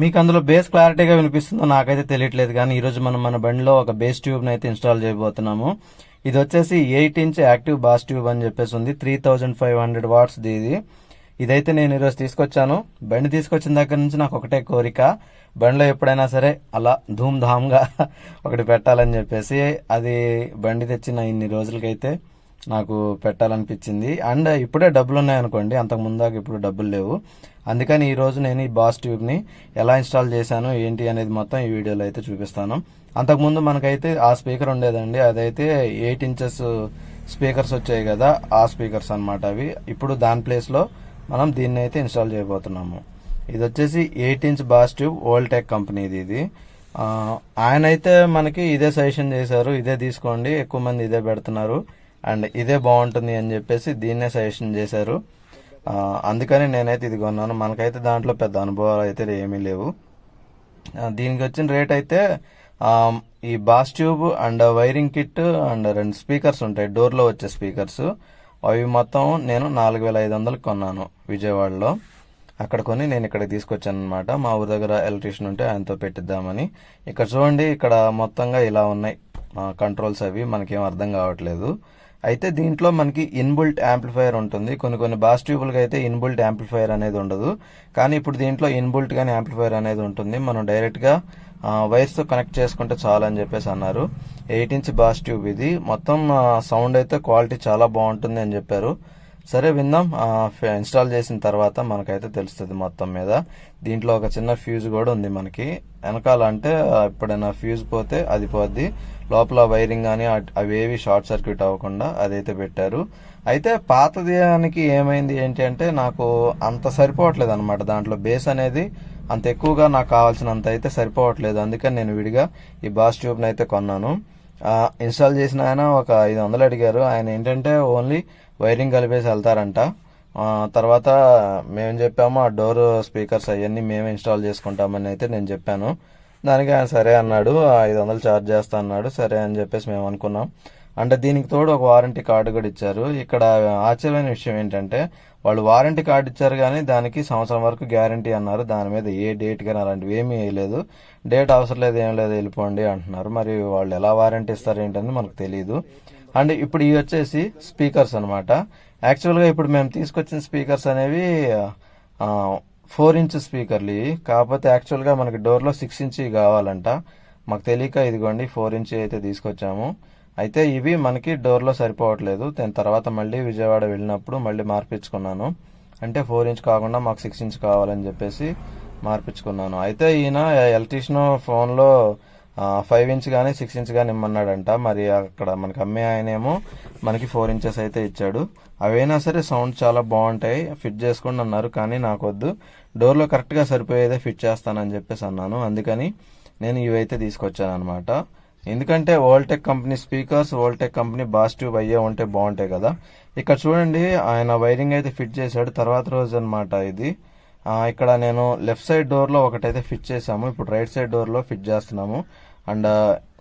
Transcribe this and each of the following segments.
మీకు అందులో బేస్ క్లారిటీగా వినిపిస్తుందో నాకైతే తెలియట్లేదు కానీ ఈరోజు మనం మన బండిలో ఒక బేస్ ట్యూబ్ అయితే ఇన్స్టాల్ చేయబోతున్నాము. ఇది వచ్చేసి eight inch active bass tube అని చెప్పేసి ఉంది. Three thousand five hundred watts ఇది. ఇదైతే నేను ఈరోజు తీసుకొచ్చాను. బండి తీసుకొచ్చిన దగ్గర నుంచి నాకు ఒకటే కోరిక. బండిలో ఎప్పుడైనా సరే అలా ధూమ్ ధామ్గా ఒకటి పెట్టాలని చెప్పేసి అది బండి తెచ్చిన ఇన్ని రోజులకైతే నాకు పెట్టాలనిపించింది. అండ్ ఇప్పుడే డబ్బులు ఉన్నాయనుకోండి అంతకు ముందాక ఇప్పుడు డబ్బులు లేవు. అందుకని ఈరోజు నేను ఈ బాస్ ట్యూబ్ని ఎలా ఇన్స్టాల్ చేశాను ఏంటి అనేది మొత్తం ఈ వీడియోలో అయితే చూపిస్తాను. అంతకుముందు మనకైతే ఆ స్పీకర్ ఉండేదండి. అదైతే ఎయిట్ ఇంచెస్ స్పీకర్స్ వచ్చాయి కదా ఆ స్పీకర్స్ అన్నమాట అవి. ఇప్పుడు దాని ప్లేస్లో మనం దీన్ని అయితే ఇన్స్టాల్ చేయబోతున్నాము. ఇది వచ్చేసి eight inch bass tube Voltek కంపెనీది ఇది. ఆయన అయితే మనకి ఇదే సజెషన్ చేశారు ఇదే తీసుకోండి ఎక్కువ మంది ఇదే పెడుతున్నారు. అండ్ ఇదే బాగుంటుంది అని చెప్పేసి దీన్నే సజెషన్ చేశారు. అందుకని నేనైతే ఇది కొన్నాను. మనకైతే దాంట్లో పెద్ద అనుభవాలు అయితే ఏమీ లేవు. దీనికి వచ్చిన రేట్ అయితే ఈ bass tube and wiring kit and రెండు స్పీకర్స్ ఉంటాయి. డోర్లో వచ్చే స్పీకర్స్. అవి మొత్తం నేను నాలుగు వేల ఐదు వందలకు కొన్నాను విజయవాడలో. అక్కడ కొని నేను ఇక్కడ తీసుకొచ్చాను అనమాట మా ఊరి దగ్గర ఎలక్ట్రీషియన్ ఉంటే ఆయనతో పెట్టిద్దామని. ఇక్కడ చూడండి ఇక్కడ మొత్తంగా ఇలా ఉన్నాయి. కంట్రోల్స్ అవి. మనకేం అర్థం కావట్లేదు. అయితే దీంట్లో మనకి ఇన్బుల్ట్ యాంప్లిఫైయర్ ఉంటుంది. కొన్ని కొన్ని బాస్ ట్యూబ్లకి అయితే ఇన్బుల్ట్ యాంప్లిఫైయర్ అనేది ఉండదు. కానీ ఇప్పుడు దీంట్లో ఇన్బుల్ట్ కానీ యాంప్లిఫైయర్ అనేది ఉంటుంది. మనం డైరెక్ట్గా కనెక్ట్ చేసుకుంటే చాలు అని చెప్పేసి అన్నారు. ఎయిట్ ఇంచ్ బాస్ ట్యూబ్ ఇది. మొత్తం సౌండ్ అయితే క్వాలిటీ చాలా బాగుంటుంది అని చెప్పారు. సరే విందాం. ఇన్స్టాల్ చేసిన తర్వాత మనకైతే తెలుస్తుంది మొత్తం మీద. దీంట్లో ఒక చిన్న ఫ్యూజ్ కూడా ఉంది మనకి. వెనకాల అంటే ఎప్పుడైనా ఫ్యూజ్ పోతే అది పోద్ది. లోపల వైరింగ్ కానీ అవి ఏవి షార్ట్ సర్క్యూట్ అవ్వకుండా అదైతే పెట్టారు. అయితే పాతదానికి ఏమైంది ఏంటి అంటే నాకు అంత సరిపోవట్లేదు అనమాట దాంట్లో బేస్ అనేది అంత ఎక్కువగా నాకు కావాల్సినంత అయితే సరిపోవట్లేదు. అందుకని నేను విడిగా ఈ బాస్ ట్యూబ్ని అయితే కొన్నాను. ఇన్స్టాల్ చేసిన ఆయన ఒక ఐదు వందలు అడిగారు. ఆయన ఏంటంటే ఓన్లీ వైరింగ్ కలిపేసి వెళ్తారంట. తర్వాత మేము చెప్పాము ఆ డోర్ స్పీకర్స్ అవన్నీ మేమే ఇన్స్టాల్ చేసుకుంటామని అయితే నేను చెప్పాను. దానికి ఆయన సరే అన్నాడు. ఐదు వందలు ఛార్జ్ చేస్తా అన్నాడు. సరే అని చెప్పేసి మేము అనుకున్నాం అంటే దీనికి తోడు ఒక వారంటీ కార్డు కూడా ఇచ్చారు. ఇక్కడ ఆశ్చర్యమైన విషయం ఏంటంటే వాళ్ళు వారంటీ కార్డు ఇచ్చారు కానీ దానికి సంవత్సరం వరకు గ్యారంటీ అన్నారు. దాని మీద ఏ డేట్ కానీ అలాంటివి ఏమీ వేయలేదు. డేట్ అవసరం లేదు ఏం లేదు వెళ్ళిపోండి అంటున్నారు. మరి వాళ్ళు ఎలా వారంటీ ఇస్తారు ఏంటని మనకు తెలియదు అండ్ ఇప్పుడు ఇవి వచ్చేసి స్పీకర్స్ అనమాట యాక్చువల్గా ఇప్పుడు మేము తీసుకొచ్చిన స్పీకర్స్ అనేవి ఫోర్ ఇంచ్ స్పీకర్లు ఇవి. కాకపోతే యాక్చువల్గా మనకి డోర్లో సిక్స్ ఇంచ్ కావాలంట. మాకు తెలియక ఇదిగోండి ఫోర్ ఇంచ్ అయితే తీసుకొచ్చాము. అయితే ఇవి మనకి డోర్లో సరిపోవట్లేదు. దాని తర్వాత మళ్ళీ విజయవాడ వెళ్ళినప్పుడు మళ్ళీ మార్పించుకున్నాను. అంటే ఫోర్ ఇంచ్ కాకుండా మాకు సిక్స్ ఇంచ్ కావాలని చెప్పేసి మార్పించుకున్నాను. అయితే ఈయన ఎలక్ట్రీషియన్ ఫోన్లో ఫైవ్ ఇంచ్ కానీ సిక్స్ ఇంచ్ కానీ ఇమ్మన్నాడంట. మరి అక్కడ మనకి అమ్మే ఆయనేమో మనకి ఫోర్ ఇంచెస్ అయితే ఇచ్చాడు. అవైనా సరే సౌండ్ చాలా బాగుంటాయి. ఫిట్ చేసుకోండి అన్నారు కానీ నాకు వద్దు డోర్లో కరెక్ట్గా సరిపోయేదే ఫిట్ చేస్తానని చెప్పేసి అన్నాను. అందుకని నేను ఇవైతే తీసుకొచ్చాను అనమాట ఎందుకంటే Voltek company speakers Voltek company bass tube అయ్యే ఉంటే బాగుంటాయి కదా. ఇక్కడ చూడండి ఆయన వైరింగ్ అయితే ఫిట్ చేశాడు తర్వాత రోజు అనమాట ఇది. ఇక్కడ నేను లెఫ్ట్ సైడ్ డోర్లో ఒకటైతే ఫిట్ చేసాము ఇప్పుడు రైట్ సైడ్ డోర్లో ఫిట్ చేస్తున్నాము. అండ్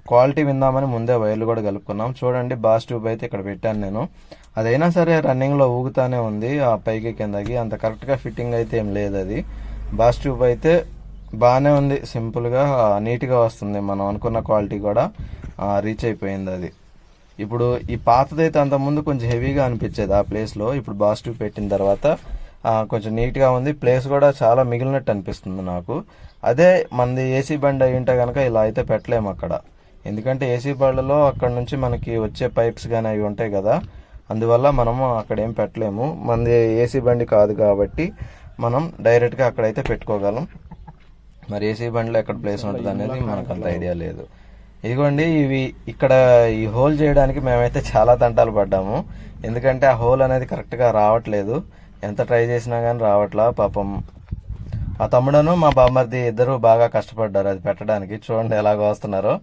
క్వాలిటీ విందామని ముందే వైర్లు కూడా కలుపుకున్నాం. చూడండి బాస్ ట్యూబ్ అయితే ఇక్కడ పెట్టాను నేను. అదైనా సరే రన్నింగ్లో ఊగుతానే ఉంది ఆ పైకి కిందకి. అంత కరెక్ట్గా ఫిట్టింగ్ అయితే ఏం లేదు అది. బాస్ ట్యూబ్ అయితే బాగానే ఉంది. సింపుల్గా నీట్గా వస్తుంది. మనం అనుకున్న క్వాలిటీ కూడా రీచ్ అయిపోయింది అది. ఇప్పుడు ఈ పాతదైతే అంత ముందు కొంచెం హెవీగా అనిపించేది ఆ ప్లేస్లో ఇప్పుడు బాస్టివ్ పెట్టిన తర్వాత కొంచెం నీట్గా ఉంది. ప్లేస్ కూడా చాలా మిగిలినట్టు అనిపిస్తుంది నాకు. అదే మనది ఏసీ బండి అయి ఉంటే కనుక ఇలా అయితే పెట్టలేము అక్కడ. ఎందుకంటే ఏసీ బండ్లలో అక్కడ నుంచి మనకి వచ్చే పైప్స్ కానీ అవి ఉంటాయి కదా. అందువల్ల మనము అక్కడ ఏం పెట్టలేము. మనది ఏసీ బండి కాదు కాబట్టి మనం డైరెక్ట్గా అక్కడైతే పెట్టుకోగలం. మరి ఏసీ బండిలో ఎక్కడ ప్లేస్ ఉంటుంది అనేది మనకు అంత ఐడియా లేదు. ఇదిగోండి ఇవి ఇక్కడ ఈ హోల్ చేయడానికి మేమైతే చాలా తంటాలు పడ్డాము. ఎందుకంటే ఆ హోల్ అనేది కరెక్ట్గా రావట్లేదు. ఎంత ట్రై చేసినా కానీ రావట్లా పాపం. మా తమ్ముడను మా బామ్మర్ది ఇద్దరు బాగా కష్టపడ్డారు అది పెట్టడానికి. చూడండి ఎలాగ వస్తున్నారో.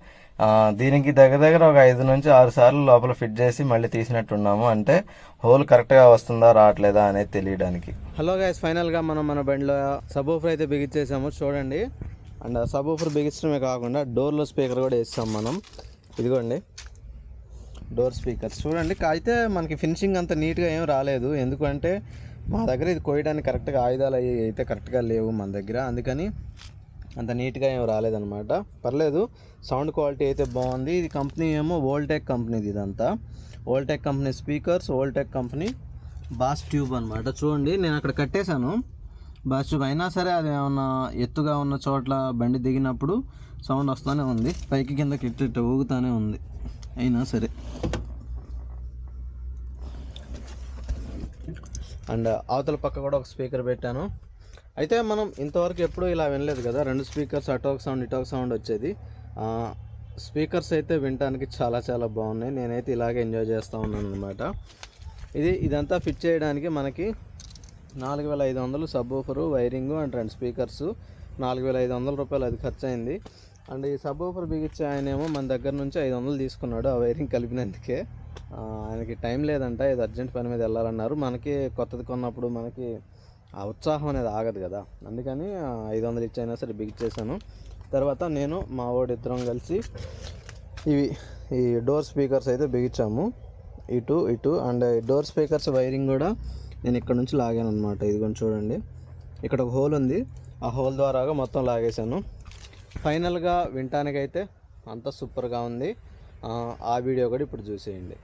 దీనికి దగ్గర దగ్గర ఒక ఐదు నుంచి ఆరు సార్లు లోపల ఫిట్ చేసి మళ్ళీ తీసినట్టున్నాము. అంటే హోల్ కరెక్ట్గా వస్తుందా రావట్లేదా అనేది తెలియడానికి. హలో గైస్ ఫైనల్గా మనం మన బండిలో సబ్ అయితే బిగించేసాము. చూడండి. అండ్ సబ్ బిగించడమే కాకుండా డోర్లో స్పీకర్ కూడా వేస్తాం మనం. ఇదిగోండి. డోర్ స్పీకర్స్ చూడండి అయితే మనకి ఫినిషింగ్ అంత నీట్గా ఏం రాలేదు. ఎందుకంటే మా దగ్గర ఇది కోయడానికి కరెక్ట్గా ఆయుధాలు అవి అయితే కరెక్ట్గా లేవు మన దగ్గర. అందుకని అంత నీట్గా ఏం రాలేదన్నమాట. పర్లేదు సౌండ్ క్వాలిటీ అయితే బాగుంది. ఇది కంపెనీ ఏమో వోల్టెక్ కంపెనీది ఇదంతా. Voltek company speakers Voltek company bass tube అనమాట చూడండి నేను అక్కడ కట్టేశాను. బాస్ ట్యూబ్ అయినా సరే అది ఏమన్నా ఎత్తుగా ఉన్న చోట్ల బండి దిగినప్పుడు సౌండ్ వస్తూనే ఉంది. పైకి కిందకి ఇట్టు ఊగుతూనే ఊగుతానే ఉంది. అయినా సరే. అండ్ అవతల పక్క కూడా ఒక స్పీకర్ పెట్టాను. అయితే మనం ఇంతవరకు ఎప్పుడూ ఇలా వినలేదు కదా రెండు స్పీకర్స్ అటోక్ సౌండ్ ఇటోక్ సౌండ్ వచ్చేది. స్పీకర్స్ అయితే వినడానికి చాలా చాలా బాగున్నాయి. నేనైతే ఇలాగే ఎంజాయ్ చేస్తూ ఉన్నాను అనమాట ఇది ఇదంతా ఫిట్ చేయడానికి మనకి నాలుగు వేల ఐదు వందలు సబ్ ఊఫరు వైరింగ్ అండ్ రెండు స్పీకర్స్. నాలుగు వేల ఐదు వందల రూపాయలు అది ఖర్చు అయింది అండ్ ఈ సబ్ ఊఫర్ బిగించే ఆయన ఏమో మన దగ్గర నుంచి ఐదు వందలు తీసుకున్నాడు ఆ వైరింగ్ కలిపినందుకే. ఆయనకి టైం లేదంట ఇది అర్జెంట్ పని మీద వెళ్ళాలన్నారు. మనకి కొత్తది కొన్నప్పుడు మనకి ఆ ఉత్సాహం అనేది ఆగదు కదా. అందుకని ఐదు వందలు ఇచ్చైనా సరే బిగించేశాను తర్వాత నేను మా వాడు ఇద్దరం కలిసి ఇవి ఈ డోర్ స్పీకర్స్ అయితే బిగించాము. ఇటు ఇటు అండ్ డోర్ స్పీకర్స్ వైరింగ్ కూడా నేను ఇక్కడ నుంచి లాగాను అనమాట ఇదిగోండి చూడండి. ఇక్కడ ఒక హోల్ ఉంది. ఆ హోల్ ద్వారాగా మొత్తం లాగేశాను. ఫైనల్గా వినటానికైతే అంత సూపర్గా ఉంది. ఆ వీడియో కూడా ఇప్పుడు చూసేయండి.